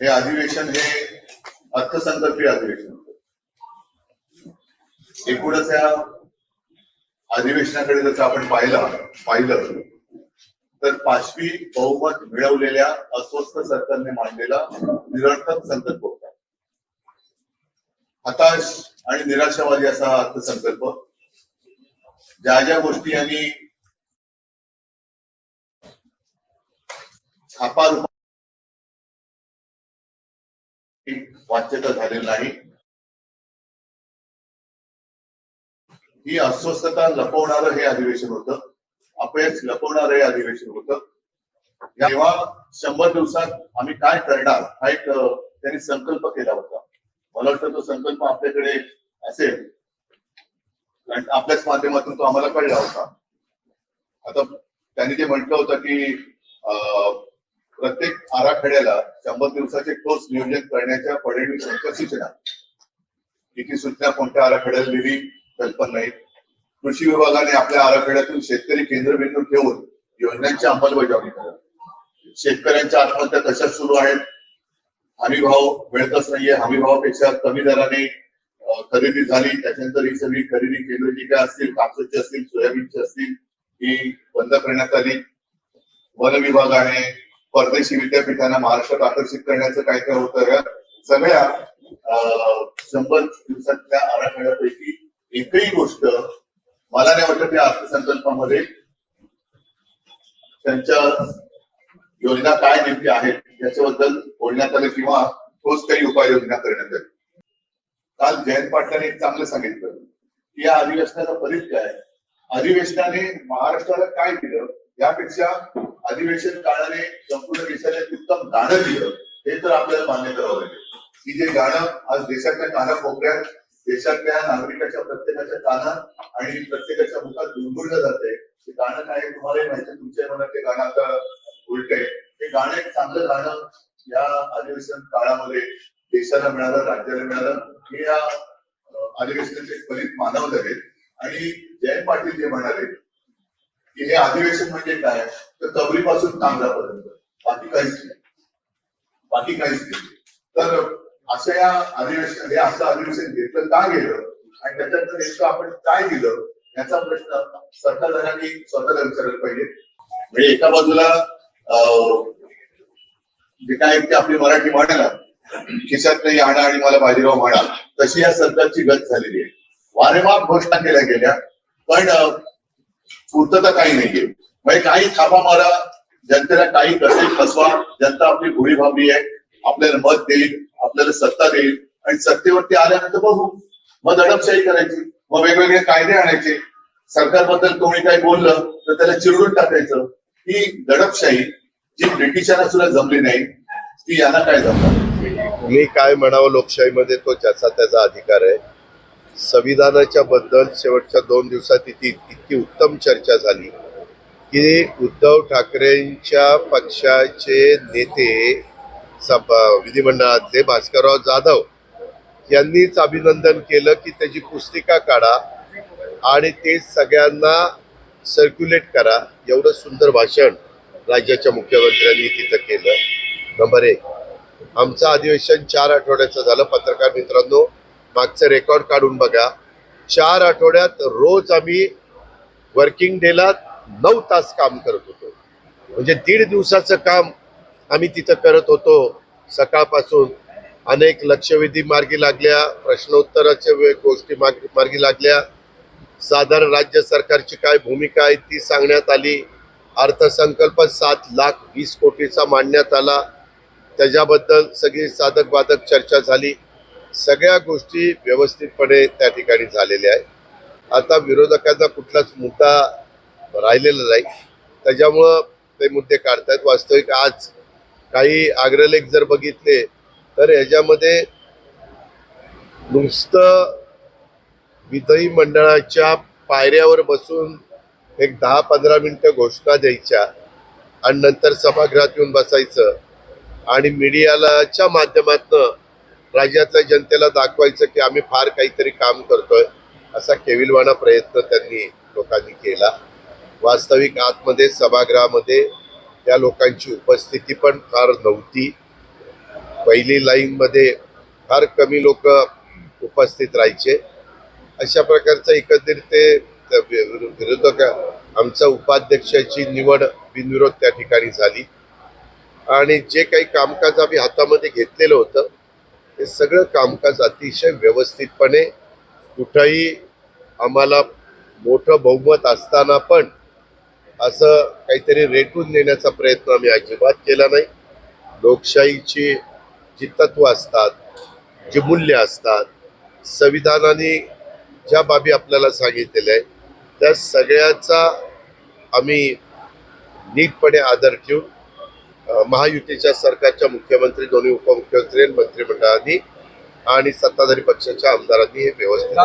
हे अधिवेशन हे अर्थसंकल्पीय अधिवेशन एकूणच या अधिवेशनाकडे जर आपण पाहिलं पाहिलं तर पाचवी बहुमत मिळवलेल्या अस्वस्थ सरकारने मांडलेला निरर्थक संकल्प होता. हताश आणि निराशावादी असा हा अर्थसंकल्प. ज्या ज्या गोष्टी यांनी छापा वाच्यता झालेली नाही. ही अस्वस्थता लपवणारं हे अधिवेशन होतं. अपयश लपवणारं हे अधिवेशन होतं. तेव्हा शंभर दिवसात आम्ही काय करणार हा एक त्यांनी संकल्प केला होता. मला वाटतं तो संकल्प आपल्याकडे असेल. कारण आपल्याच माध्यमातून तो आम्हाला कळला होता. आता त्यांनी जे म्हटलं होतं की प्रत्येक आराखड्याला शंभर दिवसाचे ठोस नियोजन करण्याच्या फडणवीस यांच्या सूचना किती सूचना कोणत्या आराखड्याला दिली? कल्पना नाही. कृषी विभागाने आपल्या आराखड्यातून शेतकरी केंद्रबिंदू ठेवून योजनांची अंमलबजावणी करा शेतकऱ्यांच्या आत्महत्या कशा सुरू आहेत? हमी भाव मिळतच नाहीये. हमी भावापेक्षा कमी दराने खरेदी झाली. त्याच्यानंतर ही सगळी खरेदी केंद्र जी काय असतील? कापसाची असतील? सोयाबीनची असतील? ही बंद करण्यात आली. वन विभागाने परदेशी विद्यापीठांना महाराष्ट्रात आकर्षित करण्याचं काय काय होतं. या सगळ्या अं, शंभर दिवसातल्या आराखड्यापैकी एकही गोष्ट मला नाही वाटत या अर्थसंकल्पामध्ये त्यांच्या योजना काय नेमकी आहेत याच्याबद्दल बोलण्यात आलं किंवा ठोस काही उपाययोजना करण्यात आली. काल जयंत पाटलांनी एक चांगलं सांगितलं की या अधिवेशनाचा फलित काय अधिवेशनाने महाराष्ट्राला काय दिलं यापेक्षा अधिवेशन काळाने संपूर्ण देशाला उत्तम गाणं दिलं हे तर आपल्याला मान्य करावं लागेल. की जे गाणं आज देशातल्या कानाकोपऱ्यात देशातल्या नागरिकाच्या प्रत्येकाच्या कानात आणि प्रत्येकाच्या मुखात गुणगुणलं जाते. ते गाणं काय तुम्हालाही माहिती तुमच्या मनात ते गाणं आता उलट आहे. हे गाणं एक चांगलं गाणं या अधिवेशन काळामध्ये देशाला मिळालं राज्याला मिळालं. हे या अधिवेशनाचे फलित मानावं आहेत आणि जयंत पाटील जे म्हणाले की हे अधिवेशन म्हणजे काय? तर कबरीपासून कामरापर्यंत बाकी काहीच नाही. बाकी काहीच नाही. तर असं या अधिवेशन हे असं अधिवेशन घेतलं का गेलं? आणि त्याच्यात नेमकं आपण काय दिलं? याचा प्रश्न सरकारदारांनी स्वतःला विचारायला पाहिजे. म्हणजे एका बाजूला अं, जे काय ते आपली मराठी म्हणाला खिशात नाही आणा आणि मला बाजीराव म्हणा. तशी या सरकारची गत झालेली आहे. वारेमार घोषणा केल्या गेल्या. पण पूर्तता काही नाहीये म्हणजे काही थापा मारा. जनतेला काही कसे फसवा. जनता आपली भोळी भावली आहे. आपल्याला मत देईल. आपल्याला सत्ता देईल. आणि सत्तेवरती आल्यानंतर बघू. मग दडपशाही करायची. मग वेगवेगळे कायदे आणायचे. सरकारबद्दल कोणी काही बोललं तर त्याला चिरडून टाकायचं. ही दडपशाही जी ब्रिटिशांना सुद्धा जमली नाही ती यांना काय जमणार? मी काय म्हणावं लोकशाहीमध्ये तो ज्याचा त्याचा अधिकार आहे. संविधानाच्या बद्दल शेवटच्या दोन दिवसात इतकी इतकी उत्तम चर्चा झाली. की उद्धव ठाकरेंच्या पक्षाचे नेते सभ विधिमंडळातले भास्करराव जाधव यांनीच अभिनंदन केलं की त्याची पुस्तिका काढा आणि ते सगळ्यांना सर्क्युलेट करा. एवढं सुंदर भाषण राज्याच्या मुख्यमंत्र्यांनी तिथं केलं. नंबर एक आमचं अधिवेशन चार आठवड्याचं झालं. पत्रकार मित्रांनो मागचं रेकॉर्ड काढून बघा. चार आठवड्यात रोज आम्ही वर्किंग डेला नऊ तास काम करत होतो. म्हणजे दीड दिवसाचं काम आम्ही तिथं करत होतो. सकाळपासून अनेक लक्षवेधी मार्गी लागल्या प्रश्नोत्तराच्या वेळ गोष्टी मार्गी मार्गी लागल्या. साधारण राज्य सरकारची काय भूमिका आहे ती सांगण्यात आली. अर्थसंकल्प सात लाख वीस कोटीचा मांडण्यात आला. त्याच्याबद्दल सगळी साधक बाधक चर्चा झाली. सगळ्या गोष्टी व्यवस्थितपणे त्या ठिकाणी झालेल्या आहेत. आता विरोधकाचा कुठलाच मुद्दा राहिलेलं नाही. त्याच्यामुळं ते मुद्दे काढतायत. वास्तविक आज काही अग्रलेख जर बघितले तर ह्याच्यामध्ये नुसतं विधयी मंडळाच्या पायऱ्यावर बसून एक दहा पंधरा मिनटं घोषणा द्यायच्या आणि नंतर सभागृहात येऊन बसायचं आणि मीडियालाच्या माध्यमातनं राज्यातल्या जनतेला दाखवायचं की आम्ही फार काहीतरी काम करतोय असा केविलवाणा प्रयत्न त्यांनी लोकांनी केला. वास्तविक आतमध्ये सभागृहामध्ये त्या लोकांची उपस्थिती पण फार नव्हती. पहिली लाईनमध्ये फार कमी लोक उपस्थित राहायचे. अशा प्रकारचं एकंदरीत ते विरोधक आमचं उपाध्यक्षाची निवड बिनविरोध त्या ठिकाणी झाली. आणि जे काही कामकाज आम्ही हातामध्ये घेतलेलं होतं ते सगळं कामकाज अतिशय व्यवस्थितपणे कुठंही आम्हाला मोठं बहुमत असताना पण असं काहीतरी रेटून देण्याचा प्रयत्न आम्ही अजिबात केला नाही. लोकशाहीची जी तत्व असतात जी मूल्य असतात संविधानाने ज्या बाबी आपल्याला सांगितलेल्या आहे त्या सगळ्याचा आम्ही नीटपणे आदर ठेवून महायुतीच्या सरकारच्या मुख्यमंत्री दोन्ही उपमुख्यमंत्री आणि मंत्रिमंडळाने आणि सत्ताधारी पक्षाच्या आमदारांनी हे व्यवस्थित